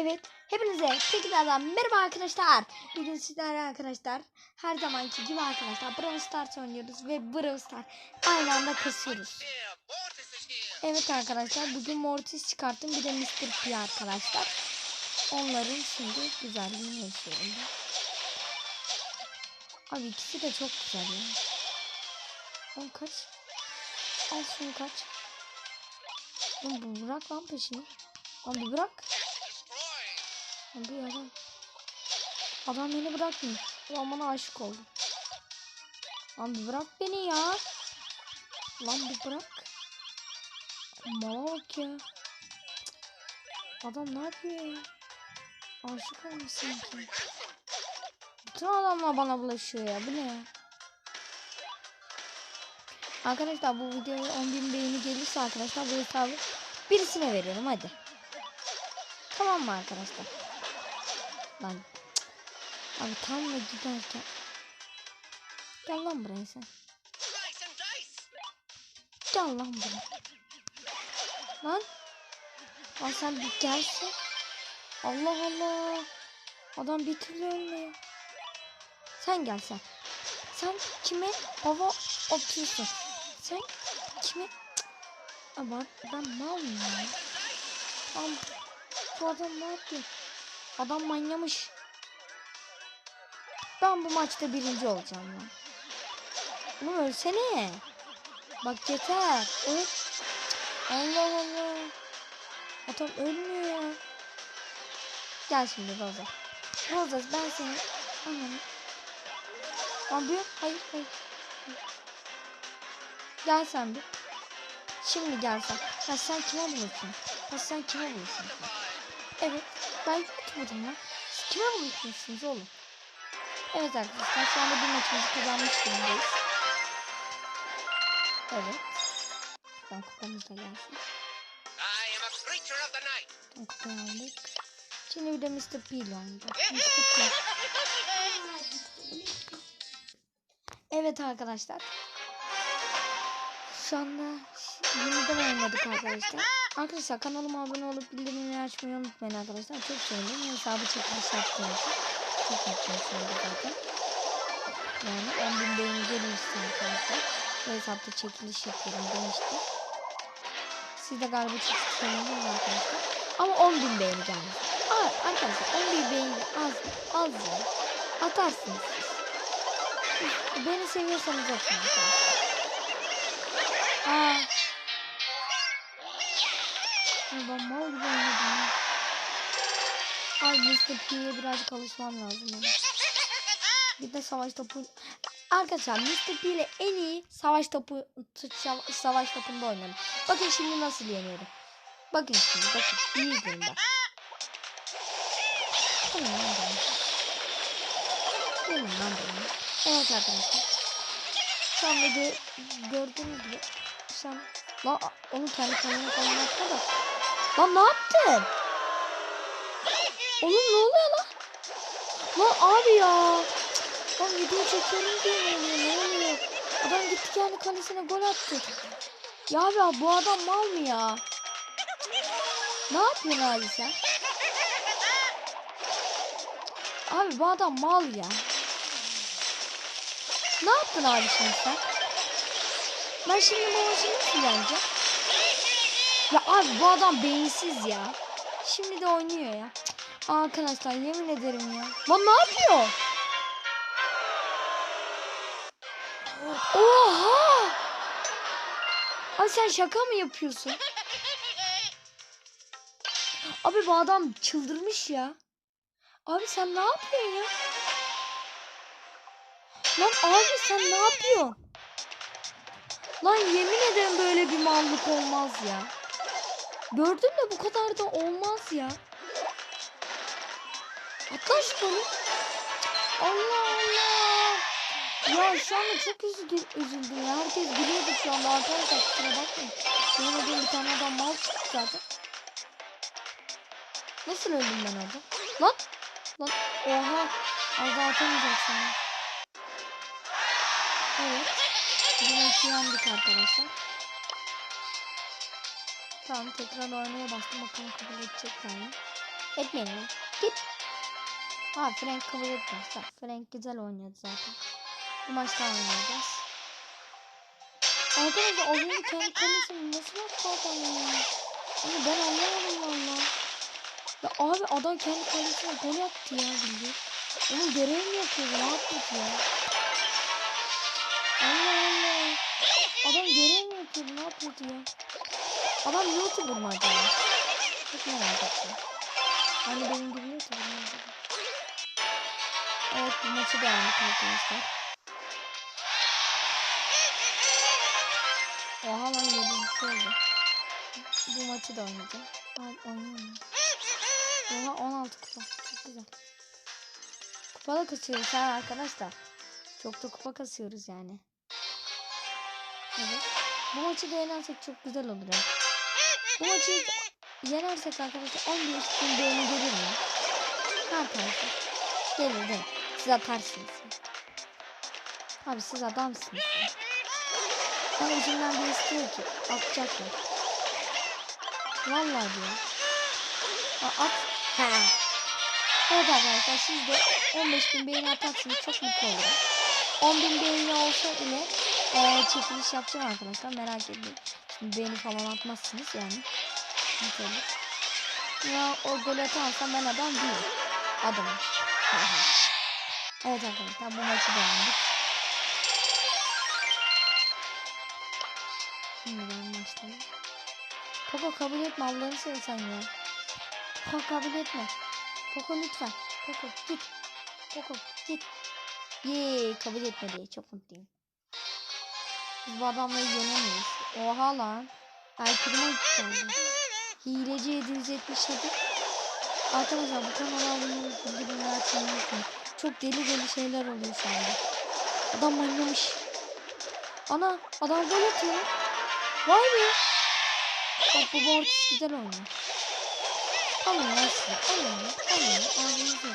Evet, hepinize tekrardan merhaba arkadaşlar. Bugün sizlerle arkadaşlar her zamanki gibi arkadaşlar Brawl Stars oynuyoruz ve Brawl Stars aynı anda kasıyoruz. Evet arkadaşlar bugün Mortis çıkarttım bir de Mr. P arkadaşlar. Onların şimdi güzelliğini yaşıyorum. Abi ikisi de çok güzel ya. Oğlum kaç. Al şunu kaç. Oğlum bırak lan peşini. Lan bir bırak. Bir adam. Adam beni bırakmıyor. Ulan bana aşık oldu. Lan bir bırak beni ya. Lan bir bırak. Mala bak ya. Adam ne yapıyor ya? Aşık olmuş sanki. Bütün adamlar bana bulaşıyor ya. Bu ne ya? Arkadaşlar bu videoya 10.000 beğeni gelirse arkadaşlar bu hesabı birisine veriyorum hadi. Tamam mı arkadaşlar? Lan cık. Abi tam da giderken Gel lan buraya sen. Gel lan buraya. Lan. Lan sen bir gelsin. Allah Allah. Adam bir türlü ölmüyor. Sen gel sen. Sen kime hava atıyorsun? Sen kime? Ama ben mal mıyım? Lan bu adam ne yapıyor? Adam manyamış. Ben bu maçta birinci olacağım lan. Oğlum ölsene. Bak yeter. Öl. Allah Allah. Adam ölmüyor ya. Gel şimdi Rosa. Rosa ben seni... Anam. Lan bir... Hayır hayır. Gel sen bir. Şimdi gel sen. Ha sen kime bulursun? Ha sen kime bulursun? Evet. Ben YouTuber'ım lan. Siz kime buluşmuşsunuz oğlum? Evet arkadaşlar şu anda bir maçımızı kazanmış durumdayız. Evet. Ben kupamız da gelsin. I am a creature of the night. Ben kupayı aldık. Şimdi bir de Mr. P ile. Mr. P. Evet arkadaşlar. Şu anda yeniden oynadık arkadaşlar. Arkadaşlar kanalıma abone olup bildirimleri açmayı unutmayın arkadaşlar. Çok sevinirim. Hesabı çekiliş yaptığım için. Çok mutluyum şu anda zaten. Yani 10 bin beğeni gelirse arkadaşlar. Bu hesapta çekiliş yapıyorum demiştim. Siz de galiba çok seviniriz arkadaşlar. Ama 10 bin beğeni gelmiş. Aa, arkadaşlar 10 bin beğeni az, az ya. Atarsınız siz. Beni seviyorsanız atın arkadaşlar. Ay ben mal gibi oynadım ya. Ay Mr. P'ye birazcık alışmam lazım benim. Bir de savaş topu. Arkadaşlar Mr. P ile en iyi savaş topu sa- savaş topunda oynadım. Bakın şimdi nasıl yeniyorum. Bakın şimdi bakın. İyi izleyin bak. Gelin lan buraya. Gelin lan buraya. Evet arkadaşlar. Şu anda gö gördüğünüz gibi sen lan onu kendi falan atma da. Lan ne yaptın? Oğlum ne oluyor lan? Lan abi ya. Lan video çekiyorum diye ne oluyor ne oluyor? Adam gitti kendi kalesine gol attı. Ya abi bu adam mal mı ya? Ne yapıyorsun abi sen? Abi bu adam mal ya. Ne yaptın abi şimdi sen? Ben şimdi maçı nasıl yeneceğim? Ya abi bu adam beyinsiz ya. Şimdi de oynuyor ya. Cık, Arkadaşlar yemin ederim ya. Lan ne yapıyor? Oha! Ay sen şaka mı yapıyorsun? Abi bu adam çıldırmış ya. Abi sen ne yapıyorsun ya? Lan abi sen ne yapıyorsun? Lan yemin ederim böyle bir mallık olmaz ya. Gördün mü bu kadar da olmaz ya. Atla şunu. Allah Allah. Ya şu anda çok üzüldüm, üzüldüm ya. Herkes biliyordu şu anda arkadaşlar kusura bakmayın. Yemin ederim bir tane adam mal çıktı zaten. Nasıl öldüm ben orada? Lan. Lan. Oha. Az daha atamayacaksın. ya. Evet. Bir maçı yendik arkadaşlar. Tamam tekrar oynaya bastım bakalım kabul edecekler mi? Etmeyin lan. Git. Ha Frank kabul etmez. Frank güzel oynadı zaten. Bu maçta oynayacağız. Arkadaşlar önce kendi kalesini nasıl yaptı adam ya? Ama ben anlamadım valla. Ya abi adam kendi kalesine gol attı ya bildi. Onun görev mi yapıyordu? Ne yapıyordu ya? Allah Allah. Adam görev mi yapıyordu? Ne yapıyordu ya? Adam YouTuber mı acaba? Çok merak ettim. Hani benim gibi YouTuber mı acaba? Evet bu maçı beğendik arkadaşlar. Oha lan 7 oldu. Bu maçı da oynayacağım. Abi oynayayım? Oha 16 kupa. Çok güzel. Kupa da kasıyoruz ha arkadaşlar. Çok da kupa kasıyoruz yani. Evet. Bu maçı da yenersek çok güzel olur ya. Bu maçı yenersek arkadaşlar 15 bin beğeni gelir mi? Arkadaşlar. Gelir değil mi? Siz atarsınız. Abi siz adamsınız. Bana içimden bir istiyor ki atacaklar. Vallahi diyor. A- At. Ha. Evet arkadaşlar siz de 15 bin beğeni atarsınız çok mutlu olurum. 10 bin beğeni olsa ile eee, çekiliş yapacağım arkadaşlar merak etmeyin. Beğeni falan atmazsınız yani. Olur. Ya o gol atarsam ben adam değilim. Adamım. evet arkadaşlar bu maçı beğendik. Şimdi ben başlayayım. Poco kabul etme Allah'ını seversen ya. Poco kabul etme. Poco lütfen. Poco git. Poco git. Yeee kabul etmedi. Çok mutluyum. Biz bu adamları yenemeyiz. Oha lan. Primo geldi. Hileci 777. Arkadaşlar bu kanala abone olup bildirimleri açmayı unutmayın. Çok deli deli şeyler oluyor şu anda. Adam oynamış. Ana adam gol atıyor. Vay be. Bak bu Mortis güzel oynuyor. Alın size. Alın. Alın. Ağzınızı.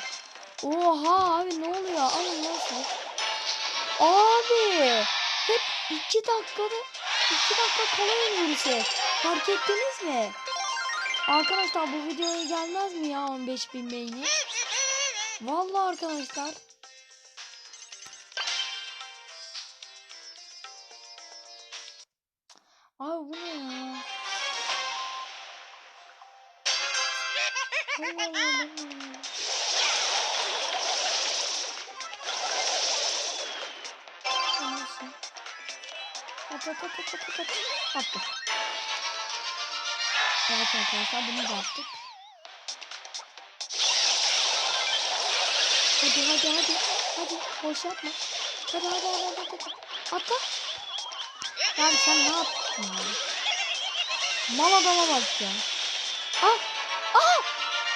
Oha abi ne oluyor? Alın size. Abi. Hep iki dakikada iki dakika kala oynuyoruz hep. Fark ettiniz mi? Arkadaşlar bu videoya gelmez mi ya 15 bin beğeni? Vallahi arkadaşlar. Abi bu ne ya? Allah Allah At at at at at at. Attık. Evet arkadaşlar bunu da attık. Hadi hadi hadi. Hadi boş yapma. Hadi hadi hadi hadi. hadi. Atla. Yani sen ne yaptın ya? Mal adama bak ya. Ah! Ah!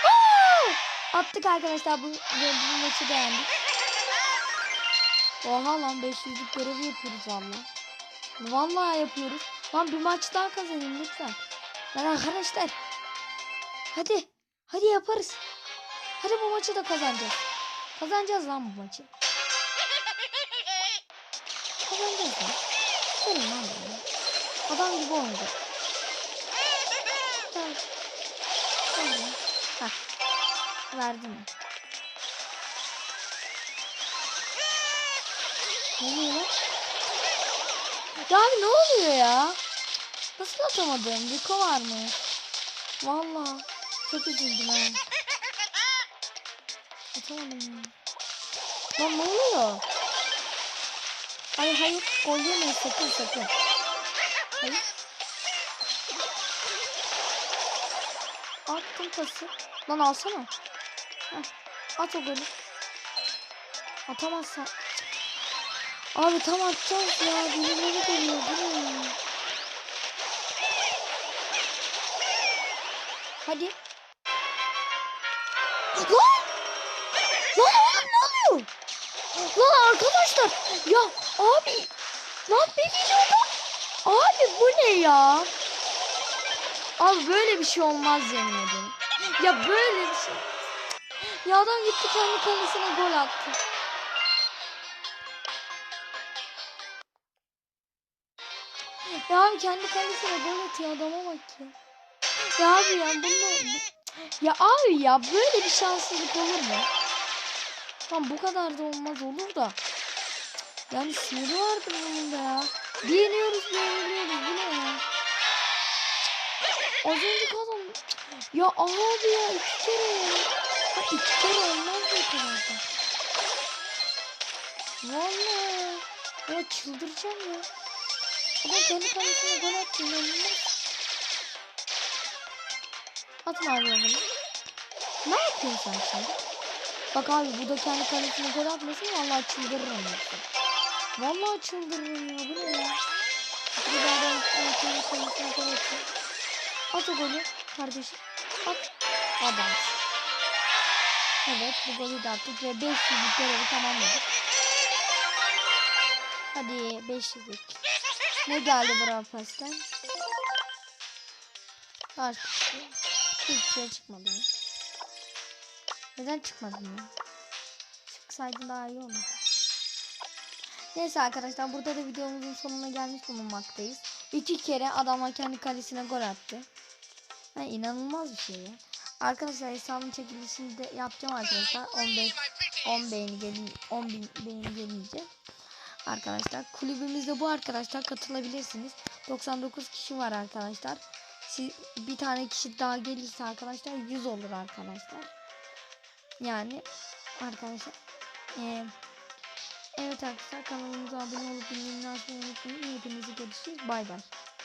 Ah! Attık arkadaşlar bu, bu maçı beğendik. Oha lan 500'lük görevi yapıyoruz valla. Vallahi yapıyoruz. Lan bir maç daha kazanayım lütfen. Lan arkadaşlar. Hadi. Hadi yaparız. Hadi bu maçı da kazanacağız. Kazanacağız lan bu maçı. Kazanacağız lan. Verin lan bana. Adam gibi. Tamam. Tamam. Hah. Verdim. Ne oluyor lan? Ya abi ne oluyor ya? Nasıl atamadım? Rico var mı? Valla çok üzüldüm ha. Atamadım ya. Lan ne oluyor? Ay hayır gol yemeyin sakın sakın. Hayır. Attım pası. Lan alsana. Heh, at o golü. Atamazsan. Abi tam atacağız ya. Birileri geliyor. Bu ne? Hadi. Lan! Lan oğlum ne oluyor? Lan arkadaşlar. Ya abi. Lan bir videoda. Abi bu ne ya? Abi böyle bir şey olmaz yemin ederim. Ya böyle bir şey. Ya adam gitti kendi kalesine gol attı. Ya abi kendi kalesine gol atıyor adama bak ya. Ya abi ya bunu Ya abi ya böyle bir şanssızlık olur mu? Tam bu kadar da olmaz olur da. Yani sınırı vardır bunun da ya. Beğeniyoruz beğeniyoruz bu ne ya? Az önce kazan. Ya abi ya iki kere ya. Ha, iki kere olmaz bu kadar da. Vallahi. Ya çıldıracağım ya. Adam kendi kalesine gol attı inanılmaz. Atma abi bunu. Ne yapıyorsun sen şimdi? Bak abi bu da kendi kalesine gol atmasın vallahi çıldırırım yoksa. Vallahi çıldırırım ya bu ne ya? Bir de adam kendi kalesine gol atıyor. At o golü kardeşim. At. Adam. Evet bu golü de attık ve 500'lük görevi tamamladık. Hadi 500'lük. Ne geldi Brawl Pass'ten? Kutusu. Hiçbir şey çıkmadı ya. Neden çıkmadı ya? Çıksaydı daha iyi olurdu. Neyse arkadaşlar burada da videomuzun sonuna gelmiş bulunmaktayız. İki kere adamlar kendi kalesine gol attı. Ha, inanılmaz bir şey ya. Arkadaşlar hesabın çekilişini de yapacağım arkadaşlar. 15 10 beğeni gelin 10 bin beğeni gelince. Arkadaşlar kulübümüzde bu arkadaşlar katılabilirsiniz. 99 kişi var arkadaşlar. Siz, bir tane kişi daha gelirse arkadaşlar 100 olur arkadaşlar. Yani arkadaşlar eee Evet arkadaşlar kanalımıza abone olup bildirimleri açmayı unutmayın. Hepinizi görüşürüz. Bay bay.